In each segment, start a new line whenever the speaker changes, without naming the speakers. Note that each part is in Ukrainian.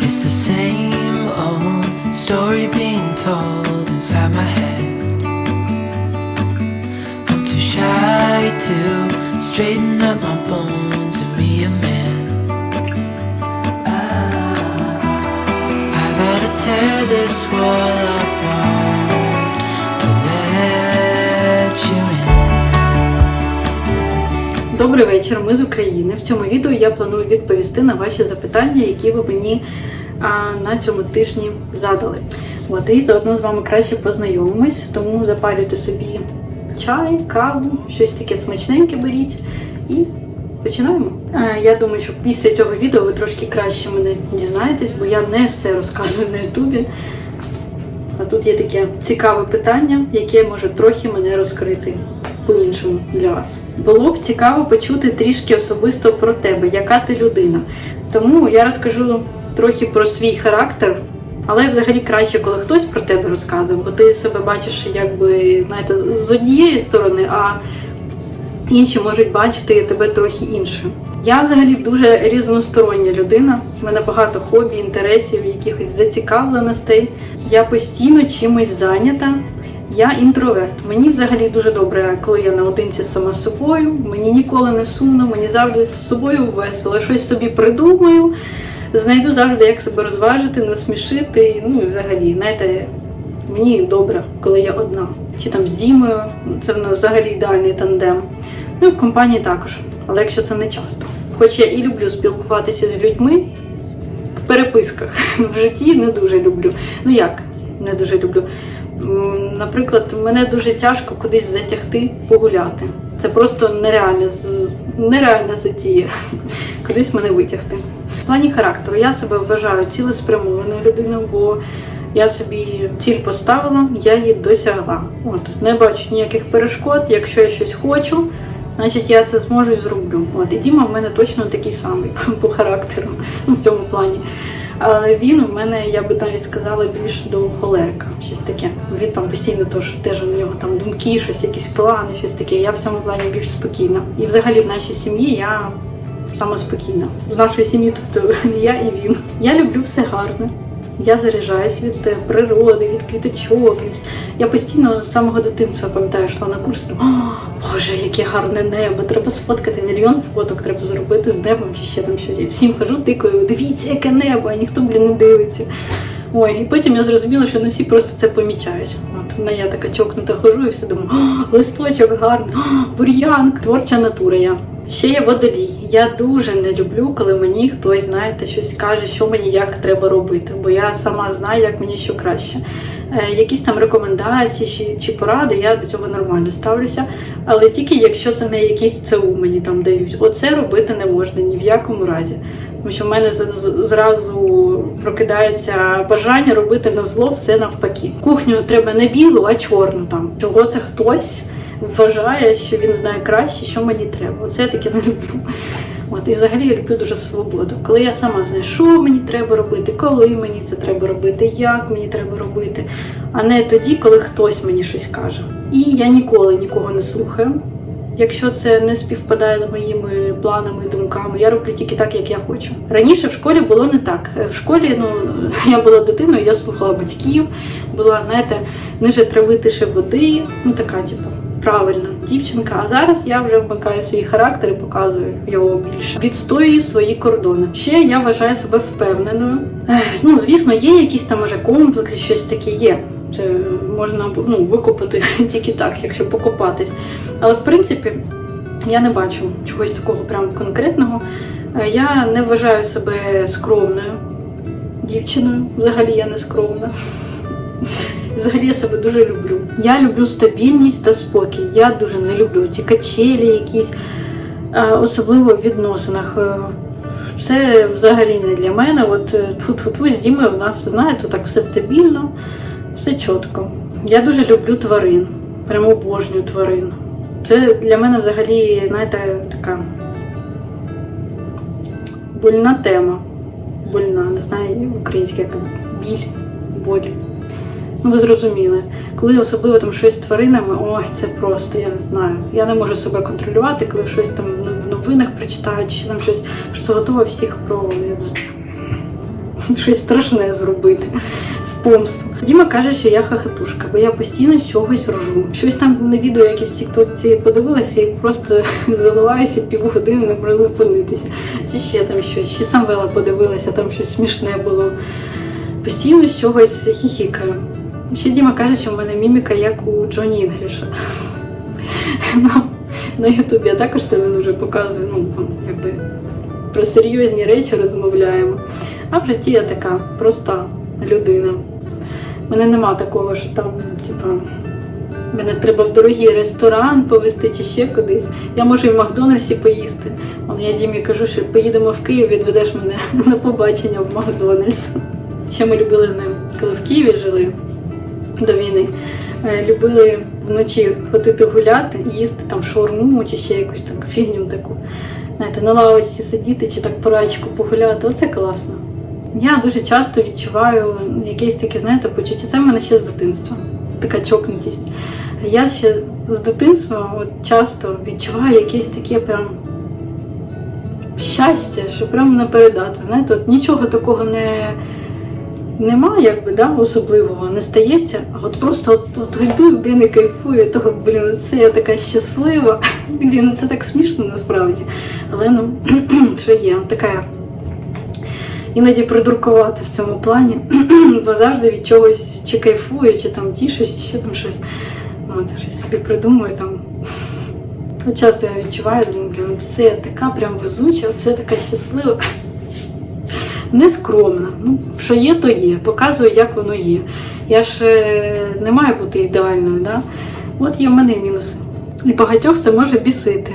It's the same old story being told inside my head. I'm too shy to straighten up my bones and be a man. Ah. I gotta tear this wall
Добрий вечір, ми з України. В цьому відео я планую відповісти на ваші запитання, які ви мені на цьому тижні задали. От і заодно з вами краще познайомимось, тому запалюйте собі чай, каву, щось таке смачненьке беріть і починаємо. Я думаю, що після цього відео ви трошки краще мене дізнаєтесь, бо я не все розказую на Ютубі. А тут є таке цікаве питання, яке може трохи мене розкрити по-іншому для вас. Було б цікаво почути трішки особисто про тебе, яка ти людина. Тому я розкажу трохи про свій характер, але взагалі краще, коли хтось про тебе розказує, бо ти себе бачиш, якби знаєте, з однієї сторони, а інші можуть бачити тебе трохи іншою. Я взагалі дуже різностороння людина. У мене багато хобі, інтересів, якихось зацікавленостей. Я постійно чимось зайнята. Я інтроверт. Мені взагалі дуже добре, коли я наодинці сама з собою. Мені ніколи не сумно, мені завжди з собою весело. Щось собі придумаю, знайду завжди, як себе розважити, насмішити. Ну і взагалі, знаєте, мені добре, коли я одна. Чи там з Дімою, це в нас взагалі ідеальний тандем. Ну і в компанії також, але якщо це не часто. Хоч я і люблю спілкуватися з людьми в переписках, в житті не дуже люблю. Ну як, не дуже люблю. Наприклад, мене дуже тяжко кудись затягти погуляти. Це просто нереальна, нереальна затія. Кудись мене витягти. В плані характеру я себе вважаю цілеспрямованою людиною, бо я собі ціль поставила, я її досягла. От не бачу ніяких перешкод. Якщо я щось хочу, значить я це зможу і зроблю. От і Діма в мене точно такий самий по характеру ну, в цьому плані. Але він у мене, я би навіть сказала, більш до холерика. Щось таке. Він там постійно теж, теж у нього там думки, щось, якісь плани, щось таке. Я в цьому плані більш спокійна. І взагалі в нашій сім'ї я саме спокійна. З нашої сім'ї, тобто я і він. Я люблю все гарне. Я заряджаюсь від е, природи, від квіточок. Я постійно з самого дитинства пам'ятаю, йшла на курс. О, Боже, яке гарне небо! Треба сфоткати мільйон фоток, треба зробити з небом чи ще там щось. Я всім кажу, тикаю, дивіться, яке небо, а ніхто, блін, не дивиться. Ой, і потім я зрозуміла, що не всі просто це помічають. От я така чокнута хожу і все думаю, листочок гарний, о, бур'ян, творча натура я. Ще є водолій. Я дуже не люблю, коли мені хтось, знаєте, щось каже, що мені як треба робити, бо я сама знаю, як мені що краще. Е, якісь там рекомендації чи, чи поради, я до цього нормально ставлюся. Але тільки якщо це не якісь ЦУ мені там дають. Оце робити не можна ні в якому разі. Тому що в мене зразу прокидається бажання робити на зло все навпаки. Кухню треба не білу, а чорну там. Чого це хтось вважає, що він знає краще, що мені треба. Оце я таке не люблю. От і взагалі я люблю дуже свободу. Коли я сама знаю, що мені треба робити, коли мені це треба робити, як мені треба робити, а не тоді, коли хтось мені щось каже. І я ніколи нікого не слухаю. Якщо це не співпадає з моїми планами думками, я роблю тільки так, як я хочу. Раніше в школі було не так. В школі ну я була дитиною, я слухала батьків, була, знаєте, ниже трави, тише води. Ну така, типу, правильна дівчинка. А зараз я вже вмикаю свій характер і показую його більше. Відстоюю свої кордони. Ще я вважаю себе впевненою. Ну, звісно, є якісь там може комплекси, щось таке є. Це можна ну, викупити тільки так, якщо покопатись. Але в принципі я не бачу чогось такого прям конкретного. Е, Я не вважаю себе скромною дівчиною. Взагалі я не скромна. Взагалі я себе дуже люблю. Я люблю стабільність та спокій. Я дуже не люблю ці качелі якісь, е, особливо в відносинах. Е, Це взагалі не для мене. От тфу-тфу-тфу, з Дімою в нас, знаєте, так все стабільно, все чітко. Я дуже люблю тварин, прямо обожнюю тварин. Це для мене взагалі, знаєте, така больна тема. Больна, не знаю, українська як біль, боль. Ну, ви зрозуміли. Коли особливо там щось з тваринами, ой, це просто, я не знаю. Я не можу себе контролювати, коли щось там в новинах прочитаю, чи там щось, що готова всіх про. щось страшне зробити помсту. Діма каже, що я хахатушка, бо я постійно чогось рожу. Щось там на відео якесь в тіктоці подивилася і просто заливаюся півгодини, не можу зупинитися. Чи ще там щось, ще Самвела подивилася, там щось смішне було. Постійно з чогось хіхікаю. Ще Діма каже, що в мене міміка як у Джоні Інгріша. Ну, на Ютубі я також це не дуже показую. Ну, якби про серйозні речі розмовляємо. А в житті я така проста людина. У мене нема такого, що там, типа, мене треба в дорогий ресторан повезти чи ще кудись. Я можу і в Макдональдсі поїсти. Вон я Дімі кажу, що поїдемо в Київ, відведеш мене на побачення в Макдональдс. Ще ми любили з ним, коли в Києві жили до війни. е, Любили вночі ходити гуляти, їсти там шаурму чи ще якусь так фігню таку. Знаєте, на лавочці сидіти чи так по райчику погуляти. Оце класно. Я дуже часто відчуваю якесь таке, знаєте, почуття. Це в мене ще з дитинства. Така чокнутість. Я ще з дитинства от, часто відчуваю якесь таке прям щастя, що прям не передати. Знаєте, от нічого такого не. Нема, якби, да, особливого не стається, а от просто от, от йду, блін, і кайфую того, блін, це я така щаслива. Блін, ну це так смішно насправді. Але ну, що є, така іноді придуркувати в цьому плані, бо завжди від чогось чи кайфую, чи там тішусь, чи там щось. От, щось собі придумую там. Часто я відчуваю, думаю, це я така прям везуча, це така щаслива. Не скромна. Ну, що є, то є. Показую, як воно є. Я ж е, не маю бути ідеальною, да? От є в мене мінуси. І багатьох це може бісити.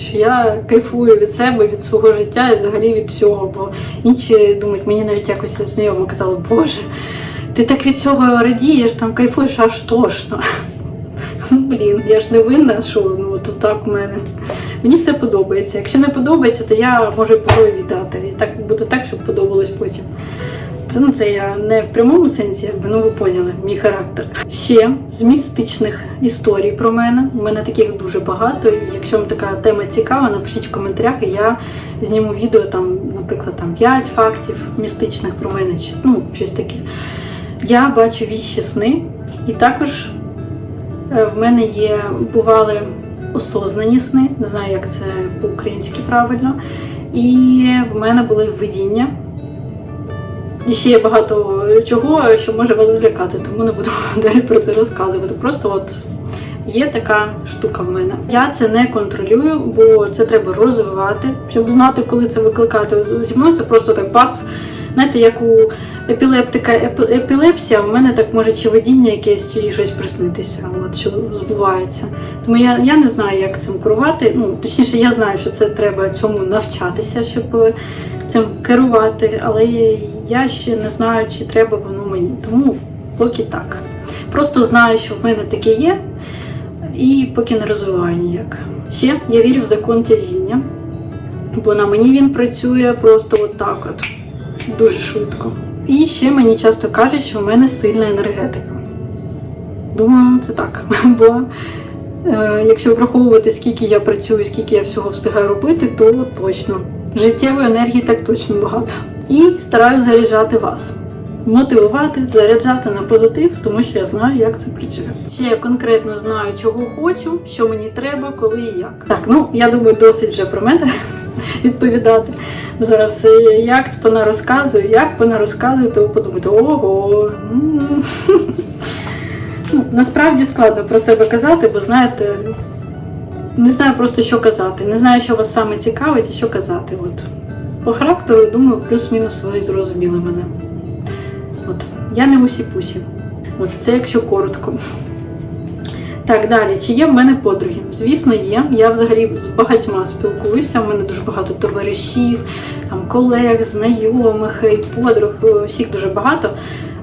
Що я кайфую від себе, від свого життя і взагалі від всього. Бо інші думають, мені навіть якось знайомо казали, Боже, ти так від цього радієш, там кайфуєш аж тошно. Блін, я ж не винна, що ну от так в мене. Мені все подобається. Якщо не подобається, то я можу покою віддати. І так буде так, щоб подобалось потім. Це ну це я не в прямому сенсі, якби ну ви поняли мій характер. Ще з містичних історій про мене. У мене таких дуже багато. І якщо вам така тема цікава, напишіть в коментарях, і я зніму відео там, наприклад, там 5 фактів містичних про мене, чи ну щось таке. Я бачу віщі сни, і також е, в мене є бували осознані сни, не знаю, як це по-українськи правильно. І в мене були видіння. І ще є багато чого, що може вас злякати, тому не буду далі про це розказувати. Просто от є така штука в мене. Я це не контролюю, бо це треба розвивати, щоб знати, коли це викликати. Зі мною це просто так бац. Знаєте, як у епілептика епі- епілепсія, у мене так може чи видіння якесь, чи щось приснитися, от що збувається. Тому я, я не знаю, як цим керувати. Ну, точніше, я знаю, що це треба цьому навчатися, щоб е, цим керувати, але я ще не знаю, чи треба воно мені. Тому поки так. Просто знаю, що в мене таке є, і поки не розвиваю ніяк. Ще я вірю в закон тяжіння, бо на мені він працює просто от так от, дуже швидко. І ще мені часто кажуть, що в мене сильна енергетика. Думаю, це так. Бо е, якщо враховувати, скільки я працюю, скільки я всього встигаю робити, то точно. Життєвої енергії так точно багато. І стараюся заряджати вас. Мотивувати, заряджати на позитив, тому що я знаю, як це працює. Ще я конкретно знаю, чого хочу, що мені треба, коли і як. Так, ну я думаю, досить вже про мене відповідати. Зараз е, як пона розказую, як пона розказую, то ви подумаєте, ого. Ну, насправді складно про себе казати, бо знаєте, не знаю просто, що казати. Не знаю, що вас саме цікавить і що казати. От. По характеру, думаю, плюс-мінус ви зрозуміли мене. От. Я не усі-пусі. От це якщо коротко. Так, далі. Чи є в мене подруги? Звісно, є. Я взагалі з багатьма спілкуюся. У мене дуже багато товаришів, там, колег, знайомих і подруг, всіх дуже багато.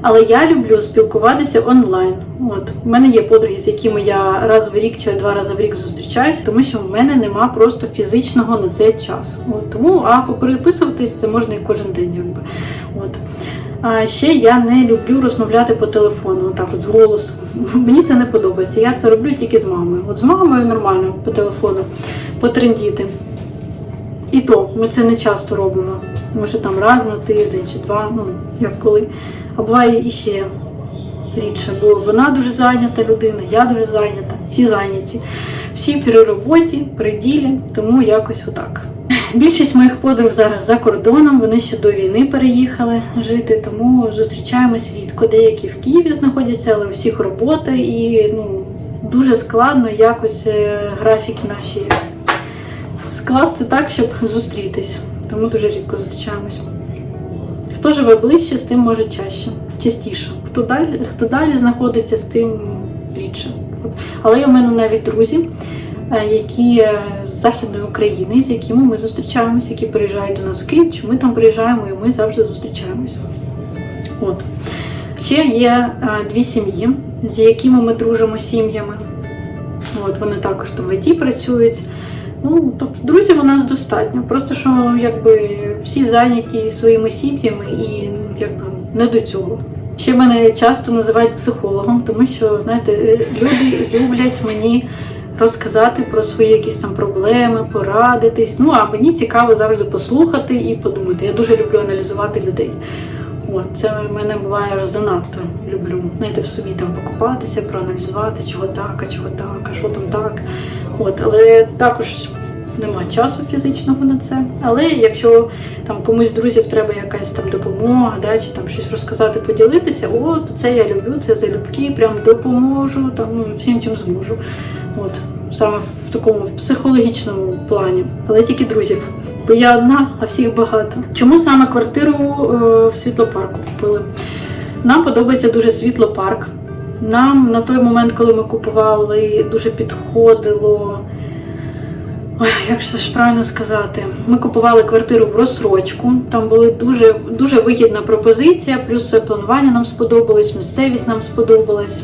Але я люблю спілкуватися онлайн. От у мене є подруги, з якими я раз в рік чи два рази в рік зустрічаюся, тому що в мене нема просто фізичного на це часу. От тому а попереписуватись це можна і кожен день, якби. От. А ще я не люблю розмовляти по телефону, отак от з голосу. Мені це не подобається. Я це роблю тільки з мамою. От з мамою нормально по телефону потрендіти. І то ми це не часто робимо. Може там раз на тиждень чи два, ну як коли. А буває іще рідше, бо вона дуже зайнята людина, я дуже зайнята, всі зайняті. Всі при роботі, при ділі, тому якось отак. Більшість моїх подруг зараз за кордоном, вони ще до війни переїхали жити, тому зустрічаємось рідко. Деякі в Києві знаходяться, але у всіх робота і ну, дуже складно якось е, графіки наші скласти так, щоб зустрітись. Тому дуже рідко зустрічаємось. Хто живе ближче, з тим може чаще, частіше. Хто далі, хто далі знаходиться, з тим рідше. Але є у мене навіть друзі, е, які е, з Західної України, з якими ми зустрічаємося, які приїжджають до нас в Київ, чи ми там приїжджаємо і ми завжди зустрічаємося. От. Ще є е, дві сім'ї, з якими ми дружимо сім'ями. От, вони також там в ІТ працюють. Ну, тобто друзів у нас достатньо. Просто що якби всі зайняті своїми сім'ями і якби не до цього. Ще мене часто називають психологом, тому що знаєте, е, люди люблять мені розказати про свої якісь там проблеми, порадитись. Ну а мені цікаво завжди послухати і подумати. Я дуже люблю аналізувати людей. От, це в мене буває аж занадто люблю. Знаєте, в собі там покопатися, проаналізувати, чого так, а чого так, а що там так. От, але також нема часу фізичного на це. Але якщо там комусь з друзів треба якась там допомога, да, чи там щось розказати, поділитися, о, це я люблю, це залюбки, прям допоможу там всім, чим зможу. От саме в такому в психологічному плані, але тільки друзів. Бо я одна, а всіх багато. Чому саме квартиру е, в світлопарку купили? Нам подобається дуже світлопарк. Нам на той момент, коли ми купували, дуже підходило. Ой, як ж правильно сказати? Ми купували квартиру в розсрочку. Там була дуже, дуже вигідна пропозиція, плюс це планування нам сподобалось, місцевість нам сподобалась.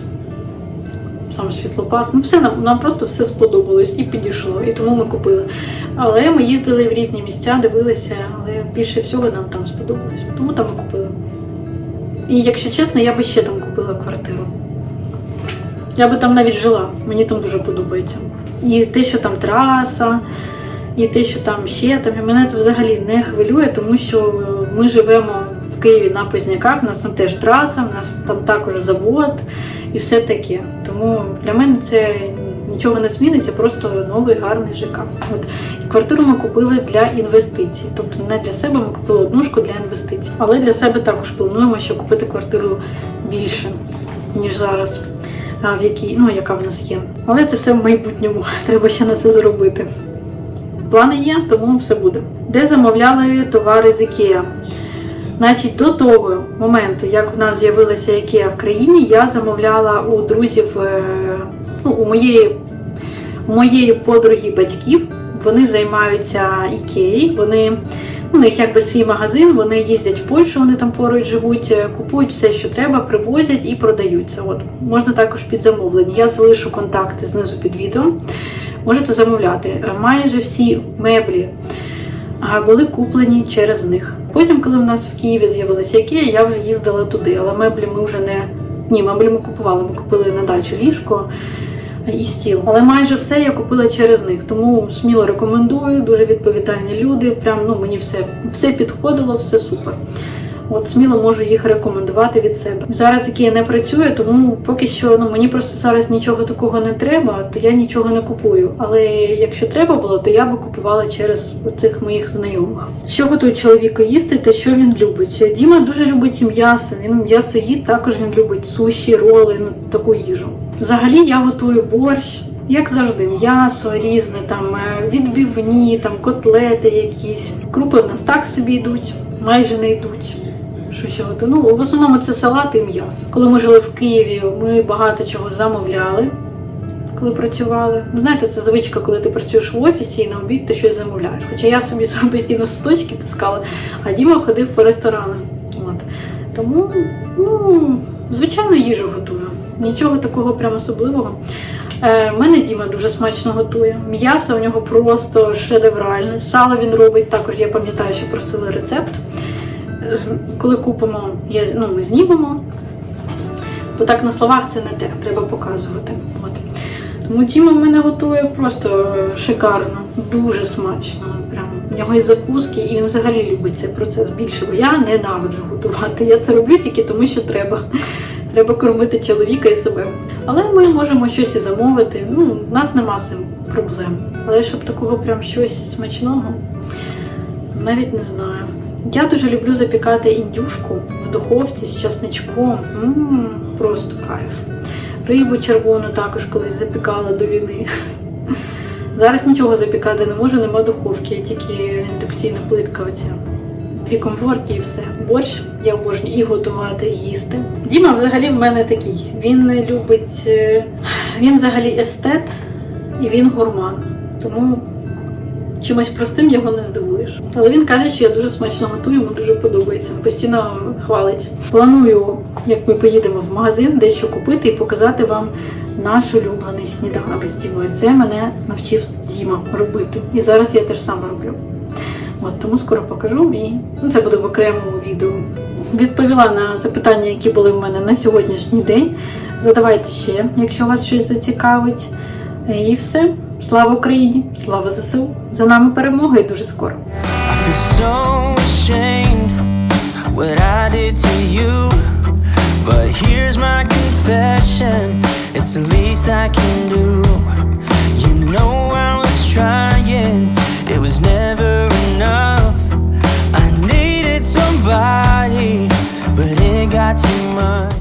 Сам світлопарк. Ну, все нам, нам просто все сподобалось і підійшло, і тому ми купили. Але ми їздили в різні місця, дивилися, але більше всього нам там сподобалось. Тому там ми купили. І якщо чесно, я би ще там купила квартиру. Я би там навіть жила, мені там дуже подобається. І те, що там траса, і те, що там ще там, і мене це взагалі не хвилює, тому що ми живемо в Києві на Позняках, у нас там теж траса, у нас там також завод і все таке. Тому для мене це нічого не зміниться, просто новий гарний ЖК. От. І квартиру ми купили для інвестицій. Тобто не для себе ми купили однушку для інвестицій. Але для себе також плануємо, що купити квартиру більше, ніж зараз в якій, ну, яка в нас є. Але це все в майбутньому. Треба ще на це зробити. Плани є, тому все буде. Де замовляли товари з IKEA? Значить, до того моменту, як в нас з'явилася IKEA в країні, я замовляла у друзів, е, ну, у моєї, моєї подруги батьків. Вони займаються IKEA, вони у них якби свій магазин, вони їздять в Польщу, вони там поруч живуть, е, купують все, що треба, привозять і продаються. От можна також під замовлення. Я залишу контакти знизу під відео. Можете замовляти. Е, Майже всі меблі були куплені через них. Потім, коли в нас в Києві з'явилася IKEA, я вже їздила туди, але меблі ми вже не. Ні, меблі ми купували. Ми купили на дачу ліжко і стіл. Але майже все я купила через них. Тому сміло рекомендую. Дуже відповідальні люди. Прям ну мені все, все підходило, все супер. От сміло можу їх рекомендувати від себе. Зараз який не працює, тому поки що ну мені просто зараз нічого такого не треба, то я нічого не купую. Але якщо треба було, то я би купувала через цих моїх знайомих. Що готує чоловіку їсти, та що він любить? Діма дуже любить м'ясо. Він м'ясо їсть, також він любить суші, роли, ну таку їжу. Взагалі я готую борщ. Як завжди, м'ясо різне, там е, відбивні, там котлети якісь. Крупи в нас так собі йдуть, майже не йдуть. Що ще готую? Ну, в основному це салати і м'ясо. Коли ми жили в Києві, ми багато чого замовляли, коли працювали. Ну, знаєте, це звичка, коли ти працюєш в офісі і на обід ти щось замовляєш. Хоча я собі постійно суточки тискала, а Діма ходив по ресторанам. От. Тому, ну, звичайно, їжу готую. Нічого такого прям особливого. Е, мене Діма дуже смачно готує. М'ясо у нього просто шедевральне. Сало він робить також. Я пам'ятаю, що просили рецепт. Е, Коли купимо, я, ну, ми знімемо. Бо так на словах це не те, треба показувати. От. Тому Діма в мене готує просто шикарно, дуже смачно. Прям в нього і закуски, і він взагалі любить цей процес більше, бо я ненавиджу готувати. Я це роблю тільки тому, що треба. Треба кормити чоловіка і себе. Але ми можемо щось і замовити. Ну, в нас нема цим проблем. Але щоб такого прям щось смачного, навіть не знаю. Я дуже люблю запікати індюшку в духовці з часничком. М, просто кайф. Рибу червону також колись запікала до війни. Зараз нічого запікати не можу, нема духовки, тільки індукційна плитка оця. Дві комфорки і все. Борщ я обожнюю і готувати, і їсти. Діма взагалі в мене такий. Він любить. е, Він взагалі естет і він гурман. Тому чимось простим його не здивуєш. Але він каже, що я дуже смачно готую, йому дуже подобається. Постійно хвалить. Планую, як ми поїдемо в магазин, дещо купити і показати вам наш улюблений сніданок з Дімою. Це мене навчив Діма робити. І зараз я теж саме роблю. От тому скоро покажу і ну, це буде в окремому відео. Відповіла на запитання, які були в мене на сьогоднішній день. Задавайте ще, якщо вас щось зацікавить. І все. Слава Україні! Слава ЗСУ! За нами перемога і дуже скоро.
I needed somebody, but it got too much